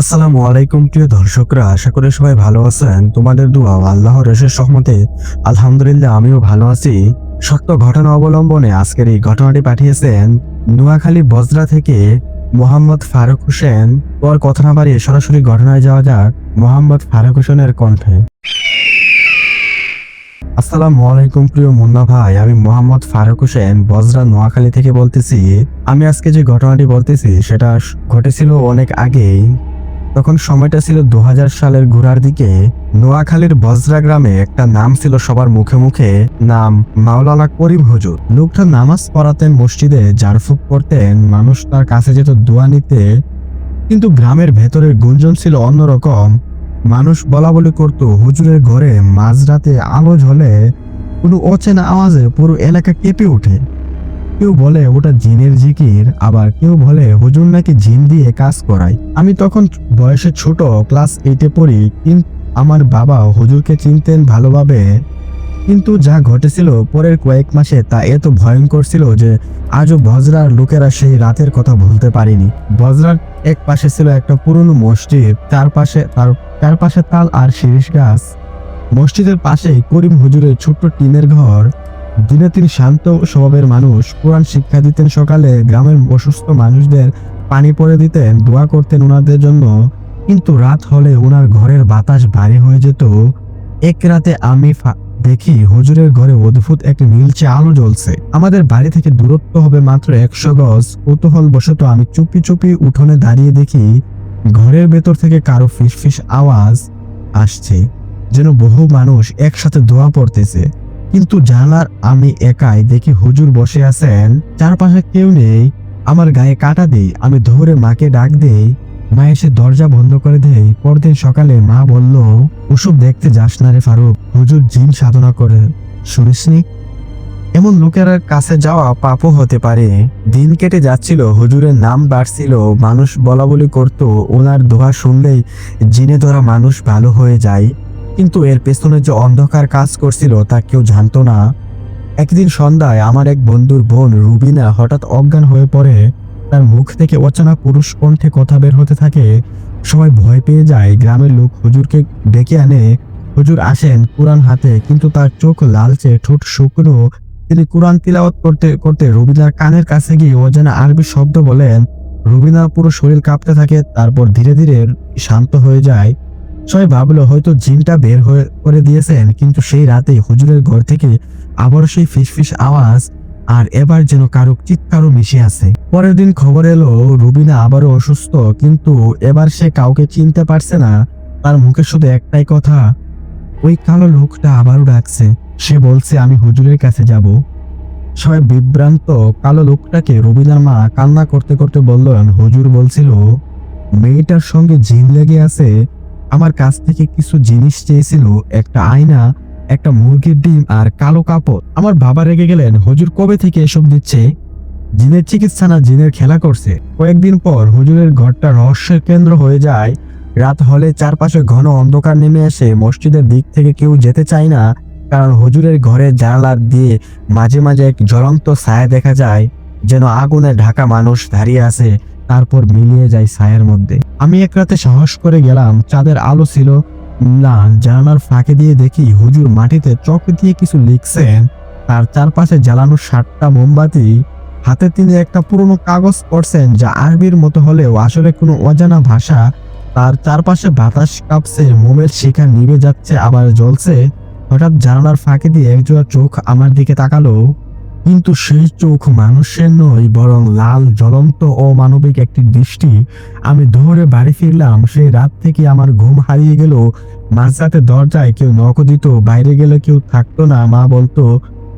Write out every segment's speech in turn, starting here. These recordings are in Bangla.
আসসালামু আলাইকুম প্রিয় দর্শকরা, আশা করি সবাই ভালো আছেন। তোমাদের দোয়া ও আল্লাহর রসের সহমতে আলহামদুলিল্লাহ আমিও ভালো আছি। সত্য ঘটনা অবলম্বনে আজকের এই ঘটনাটি পাঠিয়েছেন নোয়াখালী বজরা থেকে মোহাম্মদ ফারুক হোসেন। ওর কথা না বাড়িয়ে সরাসরি ঘটনায় যাওয়া যাক মোহাম্মদ ফারুক হোসেনের কণ্ঠে। আসসালামু আলাইকুম প্রিয় মুন্না ভাই, আমি মোহাম্মদ ফারুক হোসেন, বজরা নোয়াখালী থেকে বলতেছি। আমি আজকে যে ঘটনাটি বলতেছি, সেটা ঘটেছিল অনেক আগেই। তখন সময়টা ছিল দু হাজার সালের ঘোরার দিকে। নোয়াখালীর বজরা গ্রামে একটা নাম ছিল সবার মুখে মুখে, নাম মাওলানা করিম হুজুর। লোকটা নামাজ পড়াতেন মসজিদে, জারফুক করতেন, মানুষ তার কাছে যেত দোয়া নিতে। কিন্তু গ্রামের ভেতরের গুঞ্জন ছিল অন্যরকম। মানুষ বলা বলি করত, হুজুরের ঘরে মাঝরাতে আলো ঝলে, কোনো অচেনা আওয়াজে পুরো এলাকা কেঁপে ওঠে। কেউ বলে ওটা জিনের জিকির, আবার কেউ বলে হুজুর নাকি জিন দিয়ে কাজ করায়। আমি তখন বয়সে ছোট, ক্লাস এইটে পড়ি কিন্তু আমার বাবা হুজুরকে চিনতেন ভালোভাবে। কিন্তু যা ঘটেছিল পরের কয়েক মাসে তা এত ভয়ঙ্কর ছিল যে আজও বজরার লোকেরা সেই রাতের কথা ভুলতে পারিনি। বজরার এক পাশে ছিল একটা পুরনো মসজিদ চারপাশে তার চারপাশে তাল আর শিরিষ গাছ। মসজিদের পাশে করিম হুজুরের ছোট্ট টিনের ঘর। দিনে তিনি শান্ত স্বভাবের মানুষ। কোরআন শিক্ষা দিতেন সকালে, গ্রামের অসুস্থ মানুষদের পানি পরে দিতেন, দোয়া করতেন ওনাদের জন্য। কিন্তু রাত হলে ওনার ঘরের বাতাস ভারী হয়ে যেত। এক রাতে আমি দেখি হুজুরের ঘরে অদ্ভুত একটা নীলচে আলো জ্বলছে। আমাদের বাড়ি থেকে দূরত্ব হবে মাত্র একশো গজ। কৌতূহল বশত আমি চুপি চুপি উঠোনে দাঁড়িয়ে দেখি ঘরের ভেতর থেকে কারও ফিস ফিস আওয়াজ আসছে, যেন বহু মানুষ একসাথে দোয়া পড়তেছে। কিন্তু জানার আমি একাই দেখি হুজুর বসে আছেন। চারপাশে কেউ নেই। আমার গায়ে কাটা দেই, আমি ধরে মাকে ডাক দেই। মা এসে দরজা বন্ধ করে দেয় পরদিন সকালে মা বলল, ওসব দেখতে যাস না রে ফারুক। হুজুর জিন সাধনা করে। শুনিসনি এমন লোকের কাছে যাওয়া পাপও হতে পারে। দিন কেটে যাচ্ছিল, হুজুরের নাম বাড়ছিল। মানুষ বলা বলি করত, ওনার দোয়া শুনলেই জিনে ধরা মানুষ ভালো হয়ে যায়। কিন্তু এর পেছনে যে অন্ধকার কাজ করছিল তা কেউ জানতো না। একদিন সন্ধ্যায় আমার এক বন্ধুর বোন রুবিনা হঠাৎ অজ্ঞান হয়ে পড়ে। তার মুখ থেকে অচেনা পুরুষ কণ্ঠে কথা বের হতে থাকে। সবাই ভয় পেয়ে যায়। গ্রামের লোক হুজুরকে ডেকে আনে। হুজুর আসেন কোরআন হাতে, কিন্তু তার চোখ লালচে, ঠোঁট শুকনো। তিনি কোরআন তিলাওয়াত করতে করতে রুবিনার কানের কাছে গিয়ে অজানা আরবি শব্দ বলেন। রুবিনার পুরো শরীর কাঁপতে থাকে, তারপর ধীরে ধীরে শান্ত হয়ে যায়। সবাই ভাবলো, হয়তো জিনটা বের হয়ে করে দিয়েছেন, কিন্তু সেই রাতেই হুজুরের ঘর থেকে আবারও সেই ফিসফিস আওয়াজ আর এবার যেন কারও চিৎকারও মিশে আছে। পরের দিন খবর এলো, রুবিনা আবারও অসুস্থ, কিন্তু এবার সে কাউকে চিনতে পারছে না। তার মুখে শুধু একটাই কথা, ওই কালো লোকটা আবারও ডাকছে। সে বলছে, আমি হুজুরের কাছে যাব। সবাই বিভ্রান্ত, কালো লোকটাকে রুবিনার মা কান্না করতে করতে বললেন হুজুর বলছিল, মেয়েটার সঙ্গে জিন লেগে আছে আমার কাছ থেকে কিছু জিনিস চেয়েছিল, একটা আয়না, একটা মুরগির ডিম আর কালো কাপড়। আমার বাবা রেগে গেলেন, হজুর কবে থেকে এসব দিচ্ছে? জিনের চিকিৎসা না, জিনের খেলা করছে। কয়েকদিন পর হুজুরের ঘরটা রহস্যের কেন্দ্র হয়ে যায়। রাত হলে চারপাশে ঘন অন্ধকার নেমে আসে। মসজিদের দিক থেকে কেউ যেতে চায় না, কারণ হুজুরের ঘরের জানালা দিয়ে মাঝে মাঝে এক জ্বলন্ত ছায়া দেখা যায়, যেন আগুনে ঢাকা মানুষ দাঁড়িয়ে আছে। তারপর মিলিয়ে যায় ছায়ার মধ্যে। আমি এক রাতে সাহস করে গেলাম, চাঁদের আলো ছিল না জানালার ফাঁকে দিয়ে দেখি হুজুর মাটিতে চক দিয়ে কিছু লিখছেন। তার চারপাশে জ্বালানো সাতটা মোমবাতি, হাতে তিনি একটা পুরনো কাগজ পড়ছেন যা আরবির মতো হলেও আসলে কোনো অজানা ভাষা। তার চারপাশে বাতাস কাঁপছে, মোমের শিখা নিভে যাচ্ছে, আবার জ্বলছে। হঠাৎ জানালার ফাঁকে দিয়ে একজোড়া চোখ আমার দিকে তাকালো। কিন্তু সেই চোখ মানুষের নয়, বরং লাল, জ্বলন্ত অমানবিক একটি দৃষ্টি। আমি দৌড়ে বাড়ি ফিরলাম সেই রাত থেকে আমার ঘুম হারিয়ে গেল। মাঝরাতে দরজায় কেউ নখ দিত, বাইরে গেলে কেউ থাকতো না, মা বলতো,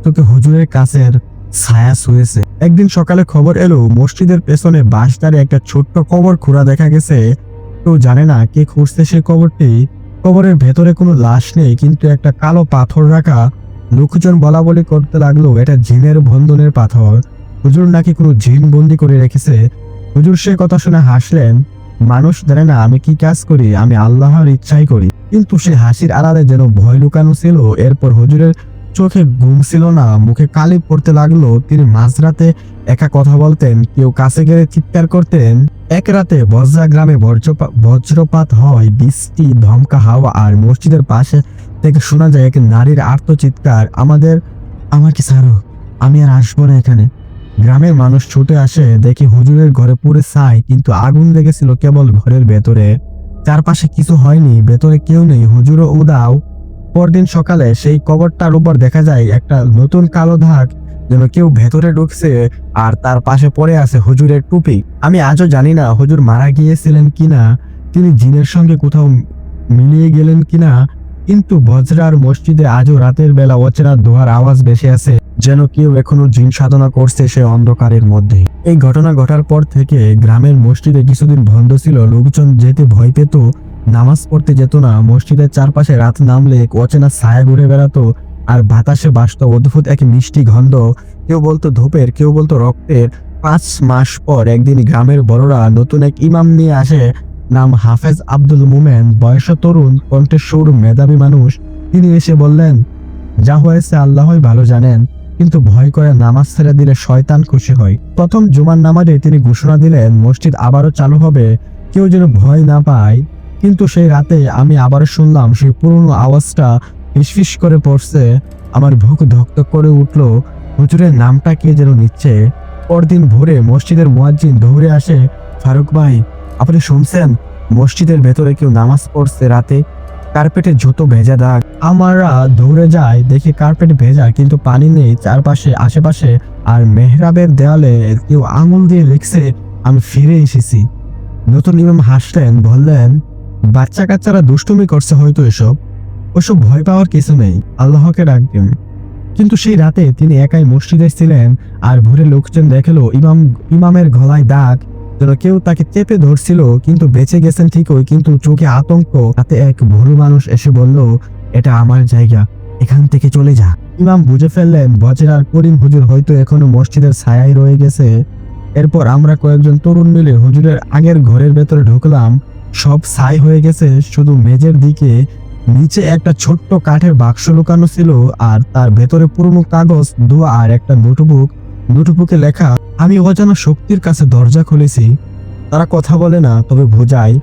তোকে হুজুরের কাছের ছায়া শুয়েছে একদিন সকালে খবর এলো, মসজিদের পেছনে বাঁশদারে একটা ছোট্ট কবর খোঁড়া দেখা গেছে। কেউ জানে না কে খুঁড়ছে সে কবরটি। কবরের ভেতরে কোনো লাশ নেই, কিন্তু একটা কালো পাথর রাখা লোকজন বলা বলি করতে লাগল, এটা জিনের বন্ধনের পাথর। হুজুর নাকি কোনো জিন বন্দি করে রেখেছে? হুজুর সে কথা শুনে হাসলেন, মানুষ জানে না আমি কি কাজ করি, আমি আল্লাহর ইচ্ছাই করি। কিন্তু সে হাসির আড়ালে যেন ভয় লুকানো ছিল, এরপর হুজুরের চোখে ঘুম ছিল না, মুখে কালি পড়তে লাগল, তিনি মাঝরাতে একা কথা বলতেন, কেউ কাছে গেলে চিৎকার করতেন। এক রাতে বজ্রা গ্রামে বজ্রপা- বজ্রপাত হয়, বৃষ্টি, ধমকা, হাওয়া আর মসজিদের পাশে থেকে শোনা যায় এক নারীর আর্তচিৎকার আমাদের আমাকে ছাড়ো, আমি আর আসব না এখানে। গ্রামের মানুষ ছুটে আসে, দেখি হুজুরের ঘরে পুরে ছাই, কিন্তু আগুন লেগেছিল কেবল ঘরের ভেতরে। চারপাশে কিছু হয়নি, ভেতরে কেউ নেই। হুজুরও উদাও। পরদিন সকালে সেই কবরটার উপর দেখা যায় একটা নতুন কালো দাগ যেন কেউ ভেতরে ঢুকছে আর তার পাশে পড়ে আছে হুজুরের টুপি। আমি আজও জানি না হুজুর মারা গিয়েছিলেন কিনা, তিনি জিনের সঙ্গে কোথাও মিলিয়ে গেলেন কিনা, কিন্তু বজ্রার মসজিদে আজও রাতের বেলা অচেনা দোয়ার আওয়াজ বেশি আছে যেন কেউ এখনও জিন সাধনা করছে সে অন্ধকারের মধ্যে। এই ঘটনা ঘটার পর থেকে গ্রামের মসজিদে কিছুদিন বন্ধ ছিল, লোকজন যেতে ভয় পেত, নামাজ পড়তে যেত না, মসজিদের চারপাশে রাত নামলে অচেনা ছায়া ঘুরে বেড়াতো আর বাতাসে বাসত অদ্ভুত এক মিষ্টি গন্ধ। কেউ বলতো ধূপের, কেউ বলতো রক্তের। পাঁচ মাস পর একদিন গ্রামের বড়রা নতুন এক ইমাম নিয়ে আসে, নাম হাফেজ আব্দুল মুমেন বয়স তরুণ, কণ্ঠে সুর, মেধাবী মানুষ। তিনি এসে বললেন, যা হয়েছে আল্লাহই ভালো জানেন, কিন্তু ভয় করে নামাজ ছেড়ে দিলে শয়তান খুশি হয়। প্রথম জুমার নামাজে তিনি ঘোষণা দিলেন, মসজিদ আবারও চালু হবে, কেউ যেন ভয় না পায়। কিন্তু সেই রাতে আমি আবারও শুনলাম সেই পুরনো আওয়াজটা ফিসফিস করে পড়ছে, আমার বুক ধকধক করে উঠল, হুজুরের নামটা কে যেন নিচ্ছে? পরদিন ভোরে মসজিদের মুয়াজ্জিন দৌড়ে আসে, ফারুক ভাই, আপনি শুনছেন? মসজিদের ভেতরে কেউ নামাজ পড়ছে রাতে, কার্পেটে জুতো ভেজা দাগ। আমরা দৌড়ে যায়, দেখি কার্পেট ভেজা, কিন্তু পানি নেই, চারপাশে, আশেপাশে, আর মেহরাবের দেওয়ালে কেউ আঙুল দিয়ে লিখছে, আমি ফিরে এসেছি। নতুন ইমাম হাসলেন, বললেন বাচ্চা কাচ্চারা দুষ্টুমি করছে হয়তো এসব। ওসব ভয় পাওয়ার কিছু নেই, আল্লাহকে ডাকবেন কিন্তু সেই রাতে তিনি একাই মসজিদে ছিলেন আর ভোরে লোকজন দেখল ইমাম, ইমামের গলায় দাগ, যেন কেউ তাকে চেপে ধরছিল, কিন্তু বেঁচে গেছেন ঠিকই, কিন্তু চোখে আতঙ্ক। তাতে এক ভুরু মানুষ এসে বলল, এটা আমার জায়গা, এখান থেকে চলে যা। ইমাম বুঝে ফেললেন বজরার করিম হুজুর হয়তো এখনও মসজিদের ছায়ায় রয়ে গেছে। এরপর আমরা কয়েকজন তরুণ মিলে হুজুরের আগের ঘরের ভেতরে ঢুকলাম। সব ছাই হয়ে গেছে, শুধু মেজের দিকে নিচে একটা ছোট্ট কাঠের বাক্স লুকানো ছিল আর তার ভেতরে পুরনো কাগজ, দোয়া আর একটা নোটবুক। নোটবুকে লেখা, আমি অজানা শক্তির কাছে দরজা খুলেছি। তারা কথা বলে না, তবে বোঝায়,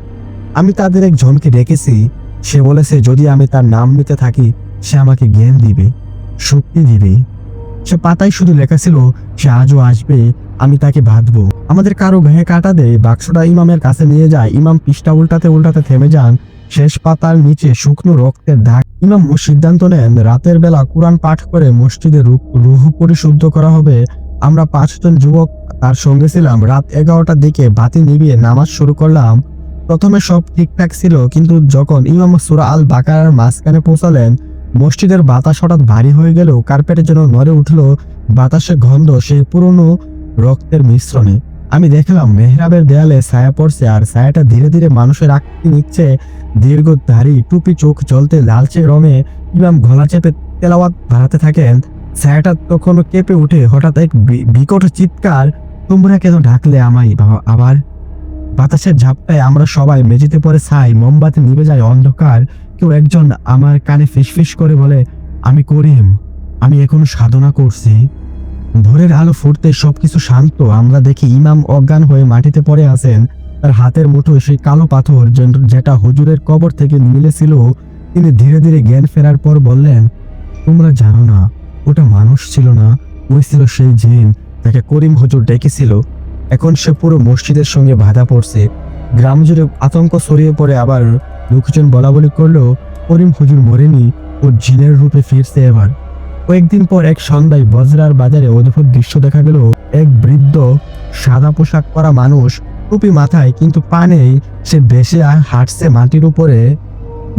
আমি তাদের এক জনকে ডেকেছি। সে বলেছে, যদি আমি তার নাম নিতে থাকি, সে আমাকে জ্ঞান দিবে, শক্তি দিবে। সে পাতায় শুধু লেখা ছিল, সে আজও আসবে, আমি তাকে বাঁধবো আমাদের কারও গায়ে কাটা দেয়, বাক্সটা ইমামের কাছে নিয়ে যায়। ইমাম পৃষ্ঠা উল্টাতে উল্টাতে থেমে যান। শেষ পাতার নিচে শুকনো রক্তের দাগ। ইমাম সিদ্ধান্ত নেন, রাতের বেলা কোরআন পাঠ করে মসজিদে রুহ পরিশুদ্ধ করা হবে। আমরা পাঁচজন যুবক, তার সঙ্গে ছিলাম। রাত এগারোটার দিকে বাতি নিভিয়ে নামাজ শুরু করলাম। প্রথমে সব ঠিকঠাক ছিল, কিন্তু যখন ইমাম সুরা আল বাকারার মাঝখানে পৌঁছালেন, মসজিদের বাতাস হঠাৎ ভারী হয়ে গেল। কার্পেটের জন্য নড়ে উঠল। বাতাসে গন্ধ সেই পুরনো রক্তের মিশ্রণে। আমি দেখলাম মেহরাবের দেয়ালে ছায়া পড়ছে, আর ছায়াটা ধীরে ধীরে মানুষের আকৃতি নিচ্ছে। দীর্ঘ দাড়ি টুপি চোখ জ্বলতে লালচে রমে ইমাম গলা চেপে তেলাওয়াত বাড়াতে থাকেন। ছায়াটা তখন কেঁপে উঠে হঠাৎ এক বিকট চিৎকার, তোমরা কেন ঢাকলে আমায় বাবা আবার? বাতাসের ঝাপটায় আমরা সবাই মেঝেতে পড়ে ছাই, মোমবাতি নিভে যায় অন্ধকার। কেউ একজন আমার কানে ফিসফিস করে বলে, আমি করিম, আমি এখনও সাধনা করছি। ভোরের আলো ফুটতে সবকিছু শান্ত। আমরা দেখি ইমাম অজ্ঞান হয়ে মাটিতে পড়ে আছেন। তার হাতের মুঠোয় সেই কালো পাথর যেটা হুজুরের কবর থেকে মিলেছিল, তিনি ধীরে ধীরে জ্ঞান ফেরার পর বললেন, তোমরা জানো না, ওটা মানুষ ছিল না, ওই ছিল সেই জিন যাকে করিম হুজুর ডেকেছিল। এখন সে পুরো মসজিদের সঙ্গে বাধা পড়ছে। গ্রাম জুড়ে আতঙ্ক ছড়িয়ে পড়ে আবার লোকজন বলা বলি করল, করিম হুজুর মরেনি ও জিনের রূপে ফিরছে এবার। কয়েকদিন পর এক সন্ধ্যায় বজরার বাজারে অদ্ভুত দৃশ্য দেখা গেল। এক বৃদ্ধ সাদা পোশাক পরা মানুষ টুপি মাথায়, কিন্তু পা নেই সে আর হাঁটছে মাটির উপরে।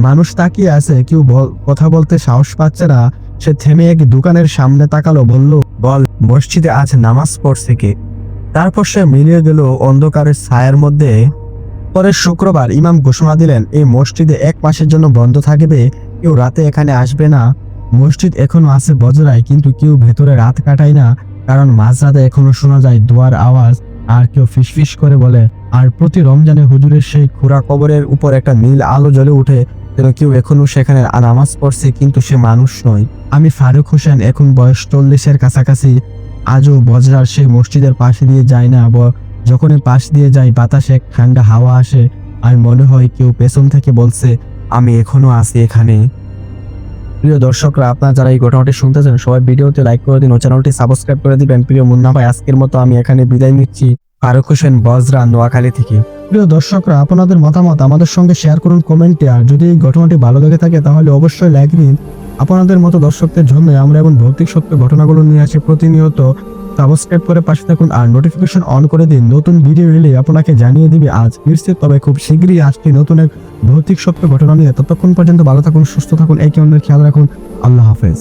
মানুষ তাকিয়ে আছে, কেউ কথা বলতে সাহস পাচ্ছে না। সে থেমে এক দোকানের সামনে তাকালো, বলল, বল, মসজিদে আজ নামাজ পড়ছে কে? তারপর সে মিলিয়ে গেল অন্ধকারের ছায়ার মধ্যে। পরের শুক্রবার ইমাম ঘোষণা দিলেন, এই মসজিদে এক মাসের জন্য বন্ধ থাকবে, কেউ রাতে এখানে আসবে না। মসজিদ এখনও আছে বজরায়, কিন্তু কেউ ভেতরে রাত কাটায় না, কারণ মাঝরাতে এখনও শোনা যায় দোয়ার আওয়াজ। আর কেউ ফিসফিস করে বলে, আর প্রতি রমজানে হুজুরের সেই খুরা কবরের উপর একটা নীল আলো জ্বলে উঠে, যেন কেউ এখনও সেখানে নামাজ পড়ছে, কিন্তু সে মানুষ নয়। আমি ফারুক হোসেন, এখন বয়স চল্লিশের কাছাকাছি। আজও বজরার সেই মসজিদের পাশে দিয়ে যায় না যখনই পাশ দিয়ে যাই, বাতাসে এক ঠান্ডা হাওয়া আসে, আর মনে হয় কেউ পেছন থেকে বলছে, আমি এখনও আছি এখানে। প্রিয় দর্শকরা, আপনারা যারা এই ঘটনাটি শুনতেছেন সবাই ভিডিওতে লাইক করে দিন ও চ্যানেলটি সাবস্ক্রাইব করে দিবেন। প্রিয় মুন্না ভাই আজকের মতো আমি এখানে বিদায় নিচ্ছি। ফারুক হোসেন, বজরা, নোয়াখালী থেকে। প্রিয় দর্শকরা, আপনাদের মতামত আমাদের সঙ্গে শেয়ার করুন কমেন্টে আর যদি এই ঘটনাটি ভালো লেগে থাকে, তাহলে অবশ্যই লাইক দিন আপনাদের মতো দর্শকদের জন্য আমরা এমন ভৌতিক সত্য ঘটনাগুলো নিয়ে আসি প্রতিনিয়ত। সাবস্ক্রাইব করে পাশে থাকুন আর নোটিফিকেশন অন করে দিন। নতুন ভিডিও এলে আপনাকে জানিয়ে দিবে আজ ফিরছে, তবে খুব শীঘ্রই আসছে নতুন এক ভৌতিক সত্য ঘটনা নিয়ে। ততক্ষণ পর্যন্ত ভালো থাকুন, সুস্থ থাকুন, একে অন্যের খেয়াল রাখুন। আল্লাহ হাফেজ।